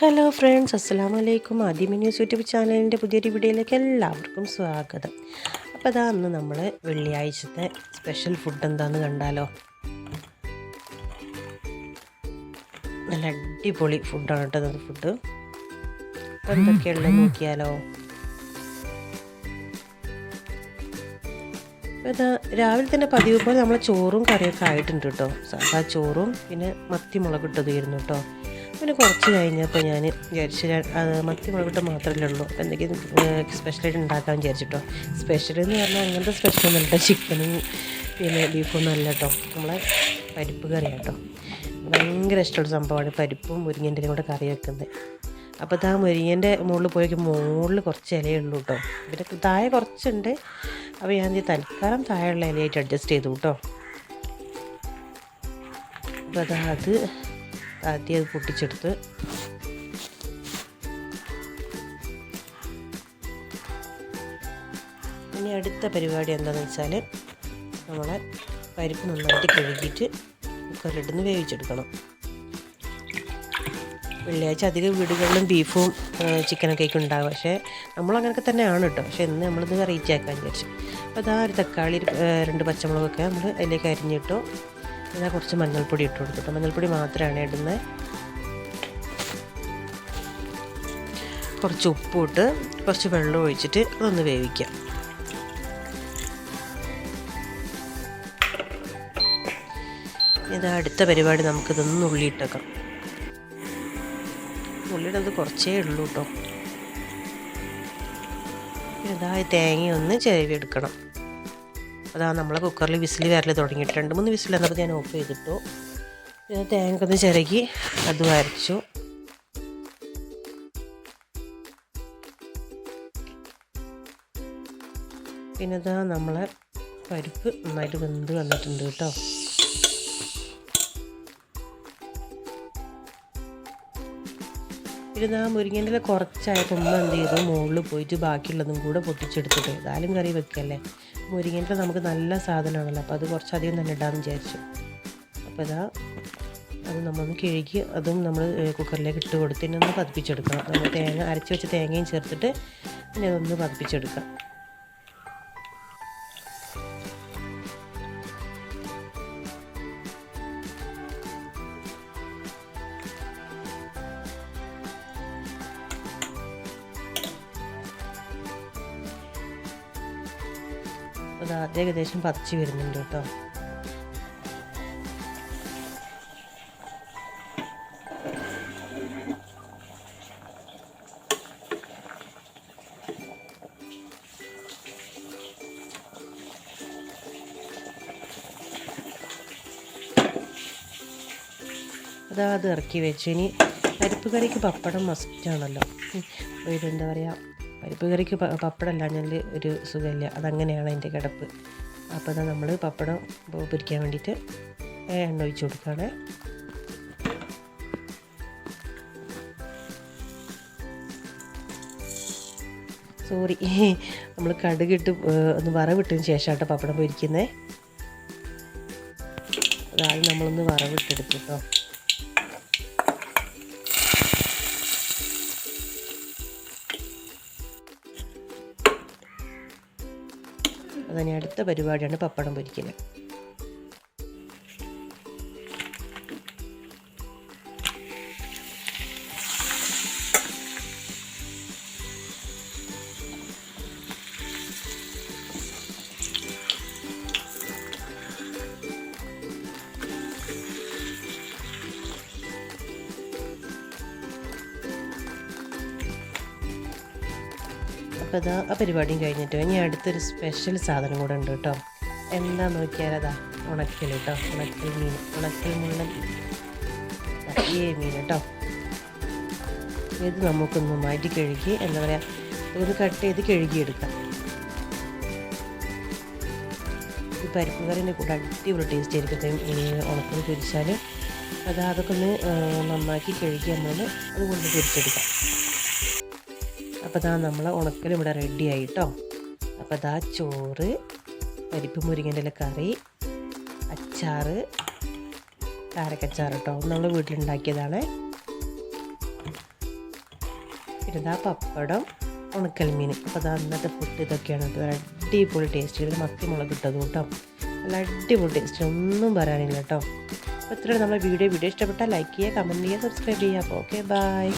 Hello friends അസ്സാം വലൈക്കും ആദ്യം ന്യൂസ് യൂട്യൂബ് ചാനലിന്റെ പുതിയൊരു വീഡിയോയിലേക്ക് എല്ലാവർക്കും സ്വാഗതം. അപ്പോൾ അതാ അന്ന് നമ്മൾ വെള്ളിയാഴ്ചത്തെ സ്പെഷ്യൽ ഫുഡ് എന്താണെന്ന് കണ്ടാലോ? നല്ല അടിപൊളി ഫുഡാണ് കേട്ടോ ഫുഡ് അപ്പോൾ എന്തൊക്കെയുള്ളത് നോക്കിയാലോ? അതാ രാവിലെ തന്നെ പതിവ് പോലെ നമ്മൾ ചോറും കറിയൊക്കെ ആയിട്ടുണ്ട് കേട്ടോ. സാധാ ചോറും പിന്നെ മത്തി മുളക് ഇട്ടതായിരുന്നു കേട്ടോ. പിന്നെ കുറച്ച് കഴിഞ്ഞപ്പോൾ ഞാൻ വിചാരിച്ചു മത്തി മുളകിട്ട് മാത്രമല്ലേ ഉള്ളൂ. എന്തെങ്കിലും സ്പെഷ്യലായിട്ട് ഉണ്ടാക്കാൻ വിചാരിച്ചിട്ടോ. സ്പെഷ്യൽ എന്ന് പറഞ്ഞാൽ അങ്ങനത്തെ സ്പെഷ്യൽ ഒന്നും ഇല്ല ചിക്കനും പിന്നെ ബീഫൊന്നും അല്ല കേട്ടോ നമ്മളെ പരിപ്പ് കറി കേട്ടോ ഭയങ്കര ഇഷ്ടമുള്ള സംഭവമാണ് പരിപ്പും മുരിങ്ങന്റെ കൂടെ കറി വെക്കുന്നത്. അപ്പോൾ ഇതാ മുരിങ്ങന്റെ മുകളിൽ പോയി മുകളിൽ കുറച്ച് ഇലയേ ഉള്ളൂ കേട്ടോ പിന്നെ താഴെ കുറച്ചുണ്ട്. അപ്പോൾ ഞാൻ തൽക്കാലം താഴെയുള്ള ഇലയായിട്ട് അഡ്ജസ്റ്റ് ചെയ്തു കേട്ടോ അപ്പോൾ അതാ അത് ആദ്യം അത് പൊട്ടിച്ചെടുത്ത് ഇനി അടുത്ത പരിപാടി എന്താണെന്ന് വെച്ചാൽ നമ്മളെ പരിപ്പ് നന്നായിട്ട് കഴുകിയിട്ട് കുക്കറിലിടുന്ന് വേവിച്ചെടുക്കണം. വെള്ളിയാഴ്ച അധികം വീടുകളിലും ബീഫും ചിക്കനൊക്കെ ആയിരിക്കും ഉണ്ടാകും പക്ഷേ നമ്മളങ്ങനെയൊക്കെ തന്നെയാണ് കേട്ടോ. പക്ഷേ ഇന്ന് നമ്മളിത് വെറൈറ്റി വിചാരിച്ചു. അപ്പോൾ അതാ ഒരു തക്കാളി രണ്ട് പച്ചമുളകൊക്കെ നമ്മൾ അതിലേക്ക് അരിഞ്ഞിട്ടു ഇതാ കുറച്ച് മഞ്ഞൾപ്പൊടി ഇട്ട് കൊടുത്തിട്ട് മഞ്ഞൾപ്പൊടി മാത്രമാണ് ഇടുന്നത് കുറച്ച് ഉപ്പിട്ട് കുറച്ച് വെള്ളം ഒഴിച്ചിട്ട് അതൊന്ന് വേവിക്കാം. ഇതാ അടുത്ത പരിപാടി നമുക്കിതൊന്ന് ഉള്ളിയിട്ടേക്കാം ഉള്ളിയിടത് കുറച്ചേ ഉള്ളൂ കേട്ടോ ഇതാ തേങ്ങയൊന്ന് ചെരുവി എടുക്കണം അതാ നമ്മളെ കുക്കറിൽ വിസിൽ വരൽ തുടങ്ങിയിട്ട് രണ്ട് മൂന്ന് വിസിൽ വന്നപ്പോൾ ഞാൻ ഓഫ് ചെയ്തിട്ടു. പിന്നെ തേങ്ങ ഒന്ന് ചിരകി അത് വരച്ചു. പിന്നെ ഇതാ നമ്മളെ പരിപ്പ് നന്നായിട്ട് വെന്ത് വന്നിട്ടുണ്ട് കേട്ടോ. പിന്നെ ആ മുരിങ്ങന്റെ കുറച്ചായപ്പോൾ ഉമ്മ എന്ത് ചെയ്തു? മുകളിൽ പോയിട്ട് ബാക്കിയുള്ളതും കൂടെ പൊട്ടിച്ചെടുത്തിട്ട് ഏതായാലും കറി വെക്കല്ലേ? മുരിങ്ങന്റെ നമുക്ക് നല്ല സാധനമാണല്ലോ അപ്പോൾ അത് കുറച്ചധികം തന്നെ ഇടാമെന്ന് വിചാരിച്ചു. അപ്പോൾ ഇതാ അത് നമ്മളൊന്ന് കിഴുകി അതും നമ്മൾ കുക്കറിലേക്ക് ഇട്ട് കൊടുത്ത് പിന്നെ ഒന്ന് പതിപ്പിച്ചെടുക്കണം. നമ്മൾ തേങ്ങ അരച്ച് വെച്ച തേങ്ങയും ചേർത്തിട്ട് പിന്നെ അതൊന്ന് പതിപ്പിച്ചെടുക്കാം. അത് ഏകദേശം പതിച്ച് വരുന്നുണ്ട് കേട്ടോ. അതാ അത് ഇറക്കി വെച്ചു. ഇനി പരിപ്പ് കറിക്ക് പപ്പടം മസ്റ്റാണല്ലോ ഇതെന്താ പറയുക പരിപ്പ് കറിക്ക് പപ്പടമല്ല ഞാൻ ഒരു സുഖമില്ല. അതങ്ങനെയാണ് അതിന്റെ കിടപ്പ്. അപ്പോൾ തന്നെ നമ്മൾ പപ്പടം പൊരിക്കാൻ വേണ്ടിയിട്ട് എണ്ണ ഒഴിച്ച് കൊടുക്കുകയാണ്. സോറി നമ്മൾ കടുകിട്ട് ഒന്ന് വറവിട്ടതിന് ശേഷം പപ്പടം പൊരിക്കുന്നത് അതായത് നമ്മളൊന്ന് വറവിട്ടെടുത്തു കേട്ടോ. അതിന് അടുത്ത പരിപാടിയാണ് പപ്പടം പൊരിക്കൽ അപ്പോൾ അതാ ആ പരിപാടിയും കഴിഞ്ഞിട്ട് ഇനി അടുത്തൊരു സ്പെഷ്യൽ സാധനം കൂടെ ഉണ്ട് കേട്ടോ. എന്താ നോക്കിയാൽ അതാ ഉണക്കൽ കേട്ടോ. ഉണക്കൽ മീൻ ഉണക്കൽ മുള്ളൻ ഈ മീൻ കേട്ടോ. ഇത് നമുക്കൊന്ന് മാറ്റി കഴുകി എന്താ പറയുക ഇതൊന്ന് കട്ട് ചെയ്ത് കഴുകിയെടുക്കാം. ഈ പരിപ്പ് കറിന്റെ കൂടെ അടിപൊളി ടേസ്റ്റ് ആയിരിക്കും ഉണക്കൽ പൊരിച്ചാൽ അത് അതൊക്കെ ഒന്ന് നന്നാക്കി കഴുകി നമ്മൾ അതുകൊണ്ട് പൊരിച്ചെടുക്കാം. അപ്പോൾ ദാ നമ്മൾ ഉണക്കൽ ഇവിടെ റെഡി ആയിട്ടോ. അപ്പോൾ ദാ ചോറ് പരിപ്പ് മുരിങ്ങന്റെ കറി അച്ചാറ് കാരക്കച്ചാറ് കേട്ടോ നമ്മൾ വീട്ടിലുണ്ടാക്കിയതാണ്. പിന്നെ ഇതാ പപ്പടം ഉണക്കൽ മീൻ. അപ്പോൾ അതാ ഇന്നത്തെ ഫുഡ് ഇതൊക്കെയാണ്. ഒരു അടിപൊളി ടേസ്റ്റ് ചെയ്ത് മത്തി മുളക് ഇട്ടത് കേട്ടോ നല്ല അടിപൊളി ടേസ്റ്റ് ഒന്നും പറയാനില്ല കേട്ടോ അപ്പോൾ ഇത്രയാണ് നമ്മുടെ വീഡിയോ വീഡിയോ ഇഷ്ടപ്പെട്ടാൽ ലൈക്ക് ചെയ്യുക കമന്റ് ചെയ്യുക സബ്സ്ക്രൈബ് ചെയ്യുക. അപ്പോൾ ഓക്കെ ബൈ